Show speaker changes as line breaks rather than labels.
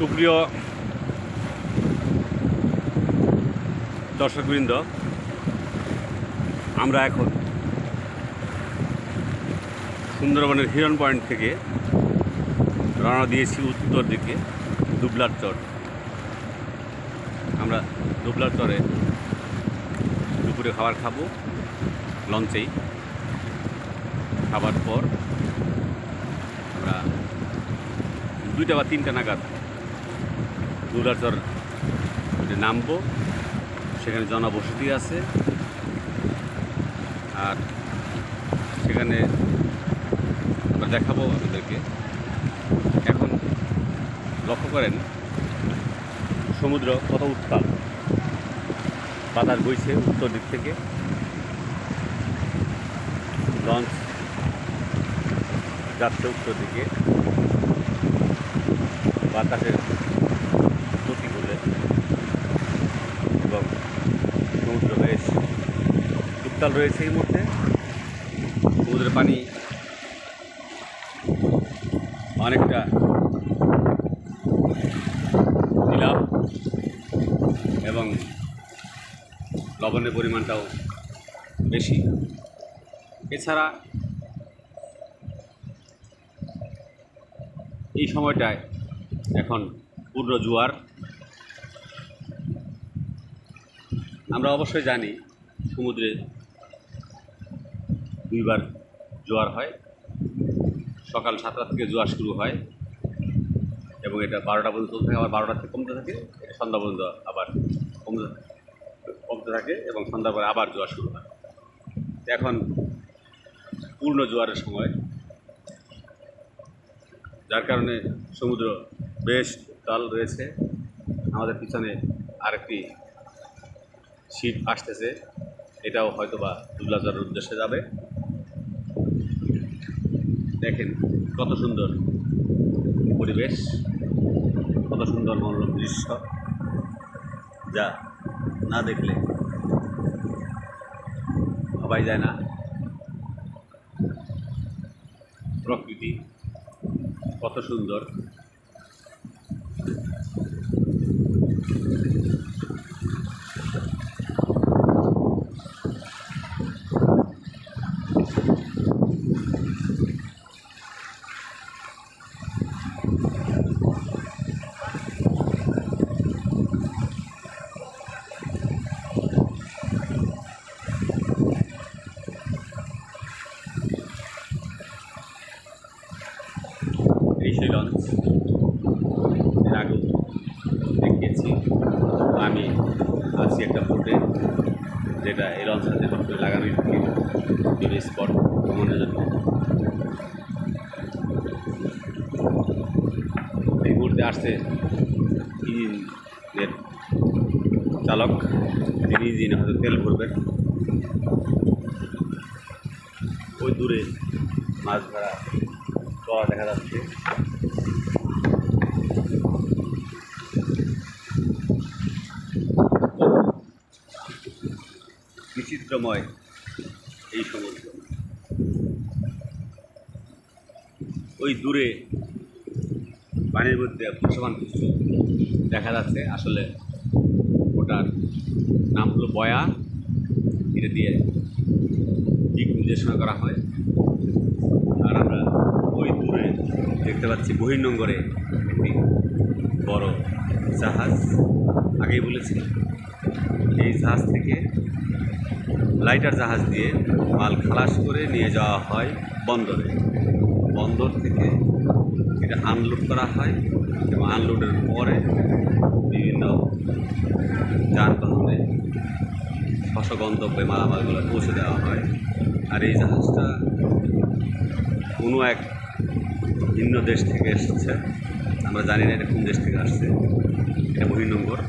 সুপ্রিয় দর্শকবৃন্দ, আমরা এখন সুন্দরবনের হিরন পয়েন্ট থেকে রওনা দিয়েছি উত্তর দিকে, দুবলার চর। আমরা দুবলার চরে দুপুরে খাবার খাব, লঞ্চেই। খাবার পর আমরা দুইটা বা তিনটা নাগাদ দুলাচর নামবো। সেখানে জনবসতি আছে। আর সেখানে আমরা দেখাবো আপনাদেরকে। এখন লক্ষ্য করেন, সমুদ্র কত উত্তাল বাতাস বইছে উত্তর দিক থেকে। লঞ্চ যাচ্ছে উত্তর দিকে। বাতাসের প্রতিকূলে এবং সমুদ্র বেশ উত্তাল রয়েছে এই মুহূর্তে। সমুদ্রের পানি অনেকটা নীলাভ এবং লবণের পরিমাণটাও বেশি। এছাড়া এই সময়টায় এখন পূর্ণ জোয়ার। আমরা অবশ্যই জানি সমুদ্রে দুইবার জোয়ার হয়। সকাল সাতটা থেকে জোয়ার শুরু হয় এবং এটা বারোটা পর্যন্ত চলতে থাকে, আবার বারোটা থেকে কমতে থাকে এটা সন্ধ্যা পর্যন্ত আবার কমতে কমতে থাকে এবং সন্ধ্যার পরে আবার জোয়ার শুরু হয়। এখন পূর্ণ জোয়ারের সময়। যার কারণে সমুদ্র বেশ তাল রয়েছে। আমাদের পিছনে আরেকটি শিপ আসতেছে। এটাও হয়তো বা দুবলাচরের উদ্দেশ্যে যাবে। দেখেন কত সুন্দর পরিবেশ, কত সুন্দর মনোরম দৃশ্য। যা না দেখলে ভাবাই যায় না। প্রকৃতি কত সুন্দর। সেই এর আগেও দেখিয়েছি। আমি আছি একটা বোটে যেটা এই লঞ্চ হাতে করে লাগানোই থাকে বিভিন্ন স্পট ভ্রমণের জন্য। এই মুহূর্তে আসছে ইঞ্জিনের চালক। তিনি ইঞ্জিনে হয়তো তেল ভরবেন। ওই দূরে মাছ ধরা চড়া দেখা যাচ্ছে। বিচিত্রময় এই সমুদ্র। ওই দূরে পানির মধ্যে ভাসমান কিছু দেখা যাচ্ছে। আসলে ওটার নাম হলো বয়া। এটা দিয়ে দিক নির্দেশনা করা হয় আর আমরা ওই দূরে দেখতে পাচ্ছি বহির্নঙ্গরে একটি বড় জাহাজ, আগেই বলেছি এই জাহাজ থেকে লাইটার জাহাজ দিয়ে মাল খালাস করে নিয়ে যাওয়া হয় বন্দরে। বন্দর থেকে এটা আনলোড করা হয় এবং আনলোডের পরে বিভিন্ন যানবাহনে স্বশ গন্তব্যে মালামালগুলো পৌঁছে দেওয়া হয়। আর এই জাহাজটা কোনো এক ভিন্ন দেশ থেকে এসেছে। আমরা জানি না এটা কোন দেশ থেকে আসছে। এটা বহির্নঙ্গর